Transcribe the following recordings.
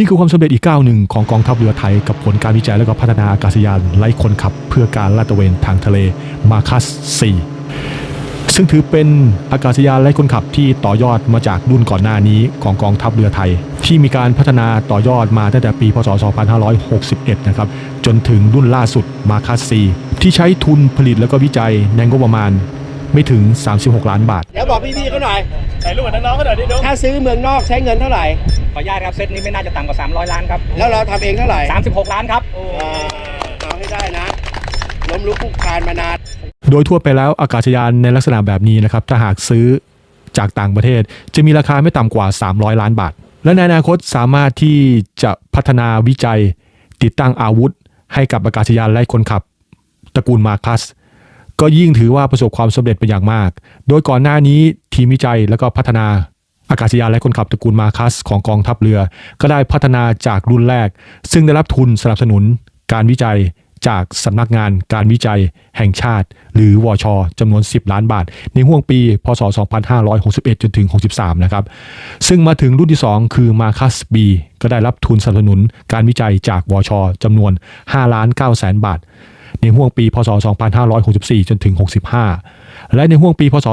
นี่คือความสำเร็จอีกก้าวหนึ่งของกองทัพเรือไทยกับผลการวิจัยและก็พัฒนาอากาศยานไร้คนขับ เพื่อการลาดตระเวนทางทะเลมาคัส 4 ซึ่งถือเป็นอากาศยานไร้คนขับที่ต่อยอดมาจากรุ่นก่อนหน้านี้ของกองทัพเรือไทย ที่มีการพัฒนาต่อยอดมาตั้งแต่ปีพศ 2561 นะครับจนถึงรุ่นล่าสุดมาคัส 4 ที่ใช้ทุนผลิตและก็วิจัยในงบประมาณ ไม่ถึง 36 ล้านบาท เดี๋ยวบอกพี่ๆเขาหน่อย ถ่ายรูปกับน้องๆก็หน่อยดินุ๊กถ้าซื้อเมืองนอกใช้เงินเท่าไหร่ ขออนุญาตครับเซตนี้ไม่น่าจะต่ำกว่า 300 ล้านครับ แล้วเราทำเองเท่าไหร่36 ล้านครับ อ่าเอาให้ได้นะ ล้มลุกคลุกคลานมานาน โดยทั่วไปแล้วอากาศยานในลักษณะแบบนี้นะครับถ้าหากซื้อจากต่างประเทศ จะมีราคาไม่ต่ำกว่า 300 ล้านบาท และในอนาคตสามารถที่จะพัฒนาวิจัย ติดตั้งอาวุธ ให้กับอากาศยานไร้คนขับ ตระกูลมาคัส ก็ยิ่งถือว่าประสบความสำเร็จเป็นอย่างมาก โดยก่อนหน้านี้ทีมวิจัยและก็พัฒนาอากาศยานไร้คนขับตระกูลมาคัสของกองทัพเรือ ก็ได้พัฒนาจากรุ่นแรก ซึ่งได้รับทุนสนับสนุน การวิจัยจากสำนักงานการวิจัยแห่งชาติ หรือวชจำนวน 10 ล้านบาท ในห่วงปี พศ 2561 จนถึง 63 นะครับ ซึ่งมาถึงรุ่นที่ 2 คือมาคัส B ก็ได้รับทุนสนับสนุน การวิจัยจากวชจำนวน 5 ล้าน9แสนบาท ในห่วงปีพศ 2564 จนถึง 65 และในห่วงปีพศ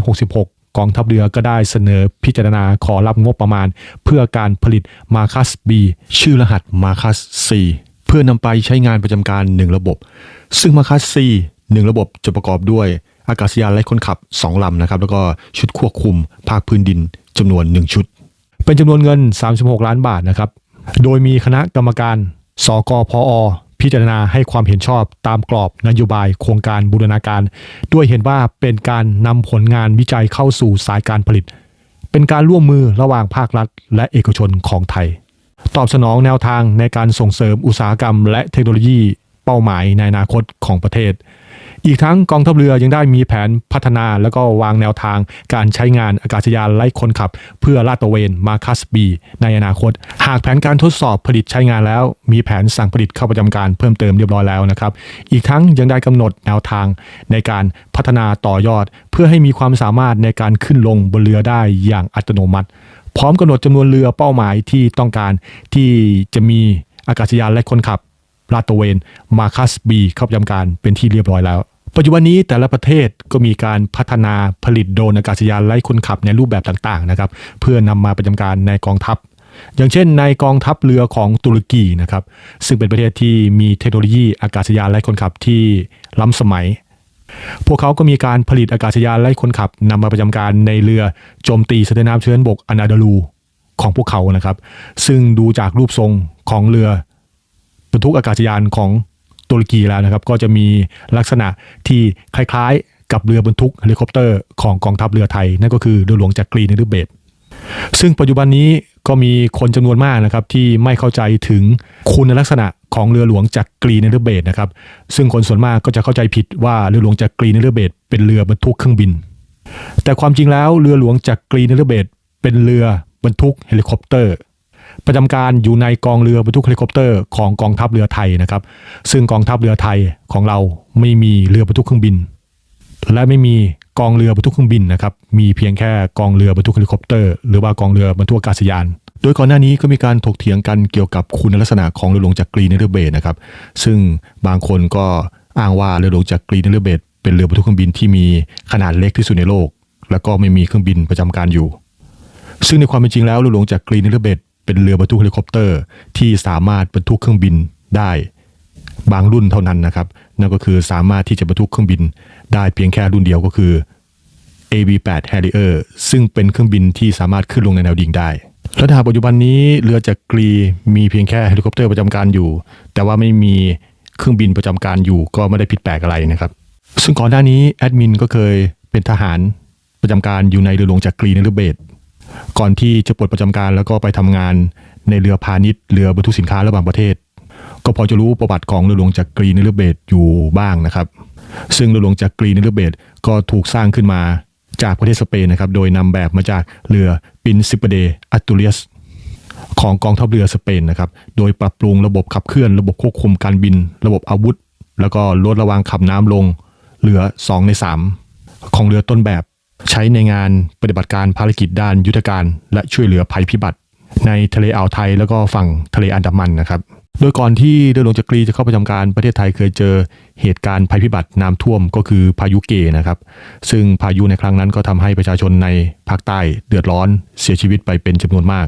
2566กองทัพเรือก็ได้เสนอพิจารณาขอรับงบประมาณ เพื่อการผลิตมาคัส B ชื่อรหัสมาคัส C เพื่อนำไปใช้งานประจำการ 1 ระบบ ซึ่งมาคัส C 1 ระบบจะประกอบด้วย อากาศยานไร้คนขับ 2 ลำนะครับ แล้วก็ชุดควบคุม ภาคพื้นดินจำนวน 1 ชุด เป็นจำนวนเงิน 36 ล้านบาทนะครับ โดยมีคณะกรรมการ สกพอ พิจารณาให้ความเห็นชอบตามกรอบนโยบายโครงการบูรณาการ ด้วยเห็นว่าเป็นการนำผลงานวิจัยเข้าสู่สายการผลิต เป็นการร่วมมือระหว่างภาครัฐ และเอกชนของไทย ตอบสนองแนวทางในการส่งเสริมอุตสาหกรรม และเทคโนโลยี เป้าหมายในอนาคตของประเทศ อีกทั้งกองทัพเรือยังได้มีแผนพัฒนาแล้วก็วางแนวทางการใช้งานอากาศยานไร้คนขับ เพื่อลาดตระเวนมาคัสบีในอนาคต หากแผนการทดสอบผลิตใช้งานแล้ว มีแผนสั่งผลิตเข้าประจำการเพิ่มเติมเรียบร้อยแล้วนะครับ อีกทั้งยังได้กำหนดแนวทางในการพัฒนาต่อยอด เพื่อให้มีความสามารถในการขึ้นลงบนเรือได้อย่างอัตโนมัติ พร้อมกำหนดจำนวนเรือเป้าหมายที่ต้องการที่จะมีอากาศยานและคนขับลาดตระเวนมาคัสบีเข้าประจำการเป็นที่เรียบร้อยแล้ว ปัจจุบันนี้แต่ละประเทศก็มีการพัฒนาผลิตโดรนอากาศยานไร้คนขับในรูปแบบต่างๆนะครับเพื่อนำมาประจำการในกองทัพ อย่างเช่น ในกองทัพเรือของตุรกีนะครับซึ่งเป็นประเทศที่มีเทคโนโลยีอากาศยานไร้คนขับที่ล้ำสมัย พวกเขาก็มีการผลิตอากาศยานไร้คนขับนำมาประจำการในเรือโจมตีสเสด็จน้ำเชื้อนบกอนาดาลูของพวกเขานะครับ ซึ่งดูจากรูปทรงของเรือบรรทุกอากาศยานของ ตุรกีแล้วนะครับ ก็จะมีลักษณะที่คล้ายๆ กับเรือบรรทุกเฮลิคอปเตอร์ของกองทัพเรือไทย นั่นก็คือเรือหลวงจักรีนฤเบศซึ่งปัจจุบันนี้ก็มีคนจำนวนมากนะครับที่ไม่เข้าใจถึงคุณลักษณะของเรือหลวงจากกรีนฤเบศรนะครับ ซึ่งคนส่วนมากก็จะเข้าใจผิดว่าเรือหลวงจากกรีนฤเบศรเป็นเรือบรรทุกเครื่องบิน แต่ความจริงแล้วเรือหลวงจากกรีนฤเบศรเป็นเรือบรรทุกเฮลิคอปเตอร์ ประจำการอยู่ในกองเรือบรรทุกเฮลิคอปเตอร์ของกองทัพเรือไทยนะครับ ซึ่งกองทัพเรือไทยของเราไม่มีเรือบรรทุกเครื่องบิน และไม่มีกองเรือบรรทุกเครื่องบินนะครับ มีเพียงแค่กองเรือบรรทุกเฮลิคอปเตอร์หรือว่ากองเรือบรรทุกอากาศยาน โดยก่อนหน้านี้ก็มีการถกเถียงกันเกี่ยวกับคุณลักษณะของเรือหลวงจากกรีนเรือเบสนะครับ ซึ่งบางคนก็อ้างว่าเรือหลวงจากกรีนเรือเบสเป็นเรือบรรทุกเครื่องบินที่มีขนาดเล็กที่สุดในโลก แล้วก็ไม่มีเครื่องบินประจำการอยู่ ซึ่งในความเป็นจริงแล้วเรือหลวงจากกรีนเรือเบส เป็นเรือบรรทุกเฮลิคอปเตอร์ ที่สามารถบรรทุกเครื่องบินได้บางรุ่นเท่านั้นนะครับ นั่นก็คือสามารถที่จะบรรทุกเครื่องบินได้เพียงแค่รุ่นเดียวก็คือ AB8 Harrier ซึ่งเป็นเครื่องบินที่สามารถขึ้นลงในแนวดิ่งได้และหาปัจจุบันนี้เรือจากกรีมีเพียงแค่เฮลิคอปเตอร์ประจำการอยู่ แต่ว่าไม่มีเครื่องบินประจำการอยู่ก็ไม่ได้ผิดแปลกอะไรนะครับ ซึ่งก่อนหน้านี้แอดมินก็เคยเป็นทหารประจำการอยู่ในเรือหลวงจากกรีในเรือเบส ก่อนที่จะปลดประจำการแล้วก็ไปทำงานในเรือพาณิชย์เรือบรรทุกสินค้าระหว่างประเทศ ก็พอจะรู้ประวัติของเรือหลวงจากกรีนเรือเบสอยู่บ้างนะครับ ซึ่งเรือหลวงจากกรีนเรือเบสก็ถูกสร้างขึ้นมาจากประเทศสเปนนะครับ โดยนำแบบมาจากเรือปินซิปเดอัตตูเลียสของกองทัพเรือสเปนนะครับ โดยปรับปรุงระบบขับเคลื่อน ระบบควบคุมการบิน ระบบอาวุธ แล้วก็ลดระวางขับน้ำลง เหลือ 2 ใน 3 ของเรือต้นแบบ ใช้ในงานปฏิบัติการภารกิจด้านยุทธการ และช่วยเหลือภัยพิบัติ ในทะเลอ่าวไทยแล้วก็ฝั่งทะเลอันดามันนะครับ โดยก่อนที่เรือหลวงจักรีจะเข้าประจำการประเทศไทยเคยเจอเหตุการณ์ภัยพิบัติน้ำท่วมก็คือพายุเกนะครับ ซึ่งพายุในครั้งนั้นก็ทำให้ประชาชนในภาคใต้เดือดร้อนเสียชีวิตไปเป็นจำนวนมาก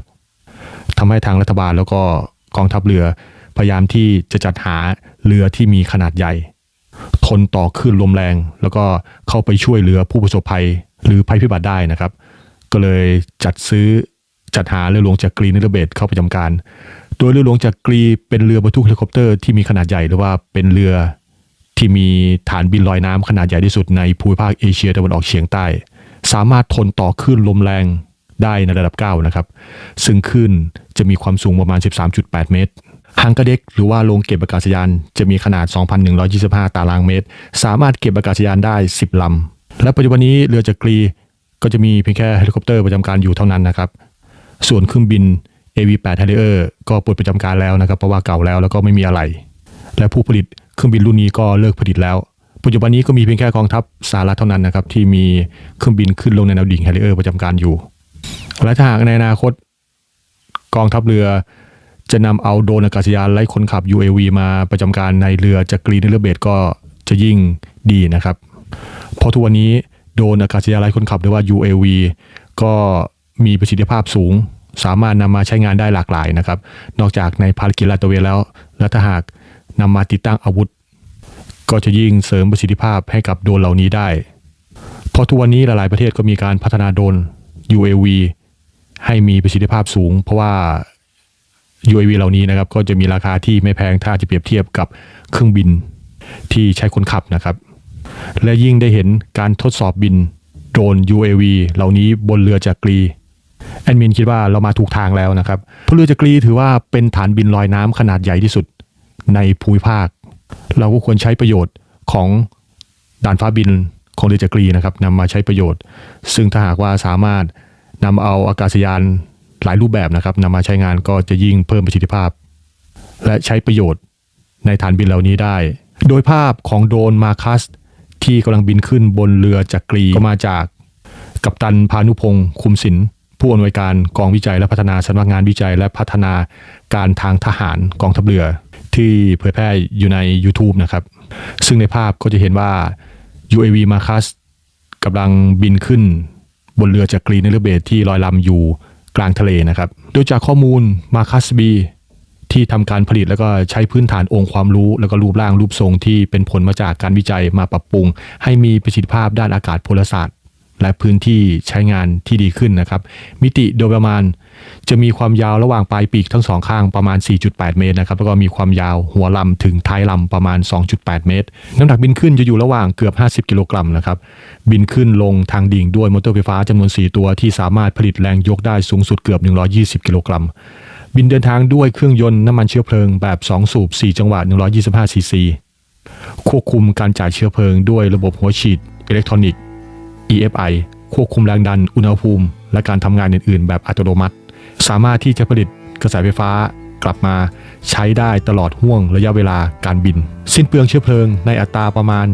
ทำให้ทางรัฐบาลแล้วก็กองทัพเรือ พยายามที่จะจัดหาเรือที่มีขนาดใหญ่ ทนต่อคลื่นลมแรง แล้วก็เข้าไปช่วยเหลือผู้ประสบภัย หรือภัยพิบัติได้นะครับ ก็เลยจัดซื้อจัดหาเรือหลวงจักกรีนิรเบศเข้าประจำการ โดยเรือหลวงจักกรีเป็นเรือบรรทุกเฮลิคอปเตอร์ที่มีขนาดใหญ่หรือว่าเป็นเรือที่มีฐานบินลอยน้ำขนาดใหญ่ที่สุดในภูมิภาคเอเชียตะวันออกเฉียงใต้ สามารถทนต่อคลื่นลมแรงได้ในระดับ 9 นะครับ ซึ่งคลื่นจะมีความสูงประมาณ 13.8 เมตรฮังกาเด็กหรือว่าโรงเก็บอากาศยาน จะมีขนาด 2,125 ตารางเมตร สามารถเก็บอากาศยานได้ 10 ลำ และปัจจุบันนี้เรือจักรีก็จะมีเพียงแค่เฮลิคอปเตอร์ประจำการอยู่เท่านั้นนะครับ ส่วนเครื่องบิน AV8 Harrier ก็ปลดประจำการแล้วนะครับเพราะว่าเก่าแล้วแล้วก็ไม่มีอะไร และผู้ผลิตเครื่องบินรุ่นนี้ก็เลิกผลิตแล้ว ปัจจุบันนี้ก็มีเพียงแค่กองทัพสหรัฐเท่านั้นนะครับที่มีเครื่องบินขึ้นลงในแนวดิ่ง Harrier ประจำการอยู่ และถ้าหากในอนาคต กองทัพเรือจะนำเอาโดรนอากาศยานไร้คนขับ UAV มาประจำการในเรือจักรีนิรเบศก็จะยิ่งดีนะครับ เพราะทุกวันนี้โดรนอากาศยานไร้คนขับหรือว่า UAV ก็มีประสิทธิภาพสูง สามารถนำมาใช้งานได้หลากหลายนะครับ นอกจากในภารกิจลาดตระเวนแล้ว และถ้าหากนำมาติดตั้งอาวุธ ก็จะยิ่งเสริมประสิทธิภาพให้กับโดรนเหล่านี้ได้ เพราะทุกวันนี้หลาย ๆ ประเทศก็มีการพัฒนาโดรน UAV ให้มีประสิทธิภาพสูง เพราะว่า UAV เหล่านี้นะครับก็จะมีราคาที่ไม่แพงถ้าจะเปรียบเทียบกับเครื่องบินที่ใช้คนขับนะครับ และยิ่งได้เห็นการทดสอบบินโดรน UAV เหล่านี้บนเรือจักรีแอดมินคิดว่าเรามาถูกทางแล้วนะครับเพราะเรือจักรีถือว่าเป็นฐานบินลอยน้ำขนาดใหญ่ที่สุดในภูมิภาค เราก็ควรใช้ประโยชน์ของด่านฟ้าบินของเรือจักรีนะครับนำมาใช้ประโยชน์ ซึ่งถ้าหากว่าสามารถนำเอาอากาศยานหลายรูปแบบนะครับนำมาใช้งานก็จะยิ่งเพิ่มประสิทธิภาพ และใช้ประโยชน์ในฐานบินเหล่านี้ได้ โดยภาพของโดรนมาคัส ที่กำลังบินขึ้นบนเรือจักรีก็มาจากกัปตันพานุพงศ์คุมศิลป์ผู้อำนวยการกองวิจัยและพัฒนาสำนักงานวิจัยและพัฒนาการทางทหารกองทัพเรือ ที่เผยแพร่อยู่ใน YouTube นะครับ ซึ่งในภาพก็จะเห็นว่า UAV Marcus กำลังบินขึ้นบนเรือจักรีนิรเบศที่ลอยลำอยู่กลางทะเลนะครับ โดยจากข้อมูล Marcus B ที่ทำการผลิตแล้วก็ใช้พื้นฐานองค์ความรู้ แล้วก็รูปร่างรูปทรงที่เป็นผลมาจากการวิจัยมาปรับปรุง ให้มีประสิทธิภาพด้านอากาศพลศาสตร์ และพื้นที่ใช้งานที่ดีขึ้นนะครับ มิติโดยประมาณ จะมีความยาวระหว่างปลายปีกทั้งสองข้างประมาณ 4.8 เมตรนะครับแล้วก็มีความยาวหัวลำถึงท้ายลำประมาณ 2.8 เมตร น้ำหนักบินขึ้นจะอยู่ระหว่างเกือบ 50 กิโลกรัมนะครับบินขึ้นลงทางดิ่งด้วยมอเตอร์ไฟฟ้าจำนวน 4 ตัวที่สามารถผลิตแรงยกได้สูงสุดเกือบ 120 กิโลกรัม บินเดินทางด้วยเครื่องยนต์น้ำมันเชื้อเพลิงแบบ 2 สูบ 4 จังหวะ 125 ซีซี ควบคุมการจ่ายเชื้อเพลิงด้วยระบบหัวฉีดอิเล็กทรอนิกส์ EFI ควบคุมแรงดัน อุณหภูมิ และการทำงานอื่น ๆ แบบอัตโนมัติ สามารถที่จะผลิตกระแสไฟฟ้ากลับมาใช้ได้ตลอดห่วงระยะเวลาการบิน สิ้นเปลืองเชื้อเพลิงในอัตราประมาณ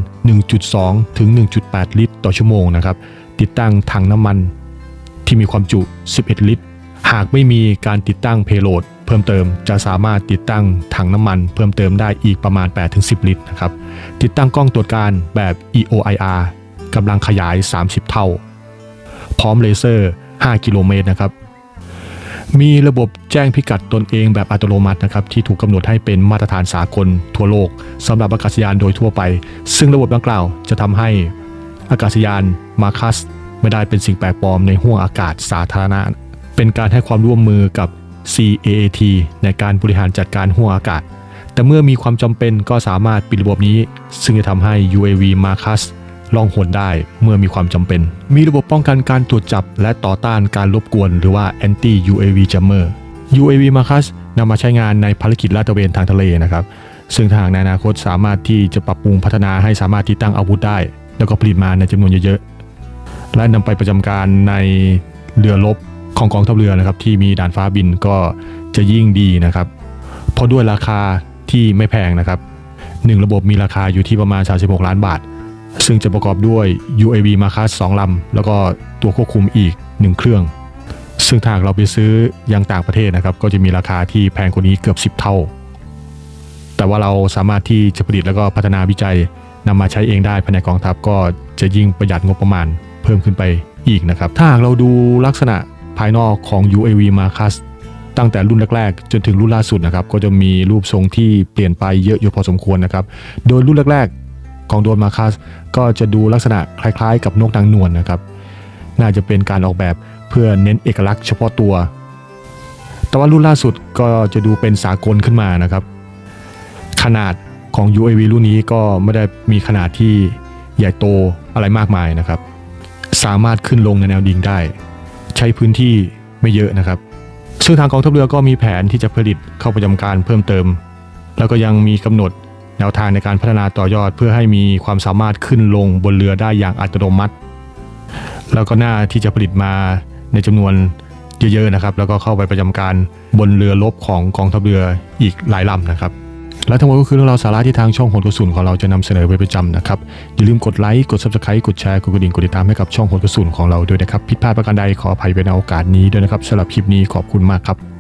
1.2 ถึง 1.8 ลิตร ต่อชั่วโมงนะครับ ติดตั้งถังน้ำมันที่มีความจุ 11 ลิตร หากไม่มีการติดตั้งเพโลดเพิ่มเติมจะสามารถติดตั้งถังน้ำมัน เพิ่มเติมได้อีกประมาณ 8-10 ลิตรนะครับ ติดตั้งกล้องตรวจการแบบ EOIR กำลังขยาย 30 เท่า พร้อมเลเซอร์ 5 กิโลเมตรนะครับ มีระบบแจ้งพิกัดตนเองแบบอัตโนมัตินะครับที่ถูกกำหนดให้เป็นมาตรฐานสากลทั่วโลกสำหรับอากาศยานโดยทั่วไป ซึ่งระบบดังกล่าวจะทำให้อากาศยานมาคัสไม่ได้เป็นสิ่งแปลกปลอมในห้วงอากาศสาธารณะ เป็นการให้ความร่วมมือกับ CAAT ในการบริหารจัดการห้วงอากาศ แต่เมื่อมีความจำเป็นก็สามารถปิดระบบนี้ ซึ่งจะทำให้ UAV Marcus ล่องหนได้เมื่อมีความจำเป็น มีระบบป้องกันการตรวจจับ และต่อต้านการรบกวน หรือว่า Anti UAV Jammer UAV Marcus นำมาใช้งานในภารกิจลาดตระเวนทางทะเลนะครับ ซึ่งทางในอนาคตสามารถที่จะปรับปรุงพัฒนาให้สามารถติดตั้งอาวุธได้ แล้วก็ผลิตมาในจำนวนเยอะๆ และนำไปประจำการในเรือรบ ของกองทัพเรือนะครับที่มีด่านฟ้าบินก็จะยิ่งดีนะครับ เพราะด้วยราคาที่ไม่แพงนะครับหนึ่งระบบมีราคาอยู่ที่ประมาณ 36 ล้านบาท ซึ่งจะประกอบด้วย UAV Marcus 2ลำ แล้วก็ตัวควบคุมอีก 1 เครื่อง ซึ่งถ้าเราไปซื้อยังต่างประเทศนะครับ ก็จะมีราคาที่แพงกว่านี้เกือบ 10 เท่า แต่ว่าเราสามารถที่จะผลิตแล้วก็พัฒนาวิจัยนำมาใช้เองได้ภายในกองทัพก็จะยิ่งประหยัดงบประมาณเพิ่มขึ้นไปอีกนะครับ ถ้าหากเราดูลักษณะ ภายนอกของ UAV Marcus ตั้งแต่รุ่นแรกๆ จนถึงรุ่นล่าสุดนะครับ ก็จะมีรูปทรงที่เปลี่ยนไปเยอะอยู่พอสมควรนะครับ โดยรุ่นแรกๆ ของโดนมาคัสก็จะดูลักษณะคล้ายๆ กับนกนางนวลนะครับ น่าจะเป็นการออกแบบเพื่อเน้นเอกลักษณ์เฉพาะตัว แต่ว่ารุ่นล่าสุดก็จะดูเป็นสากลขึ้นมานะครับ ขนาดของ UAV รุ่นนี้ก็ไม่ได้มีขนาดที่ใหญ่โตอะไรมากมายนะครับ สามารถขึ้นลงในแนวดิ่งได้ ใช้พื้นที่ไม่เยอะนะครับ ซึ่งทางกองทัพเรือก็มีแผนที่จะผลิตเข้าประจำการเพิ่มเติม แล้วก็ยังมีกำหนดแนวทางในการพัฒนาต่อยอด เพื่อให้มีความสามารถขึ้นลงบนเรือได้อย่างอัตโนมัติ แล้วก็น่าที่จะผลิตมาในจำนวนเยอะๆนะครับ แล้วก็เข้าไปประจำการบนเรือรบของกองทัพเรืออีกหลายลำนะครับ และทั้งหมดก็คือเรื่องราวสาระที่ทางช่องโหนกระสุนของเราจะนำเสนอไปนประจำนะครับ อย่าลืมกดไลค์กดซับสไครต์กดแชร์กดกระดิ่งกดติดตามให้กับช่องโหนกระสุนของเราด้วยนะครับผิดพลาดประการใดขออภัยไปในโอกาสนี้ด้วยนะครับสำหรับคลิปนี้ขอบคุณมากครับ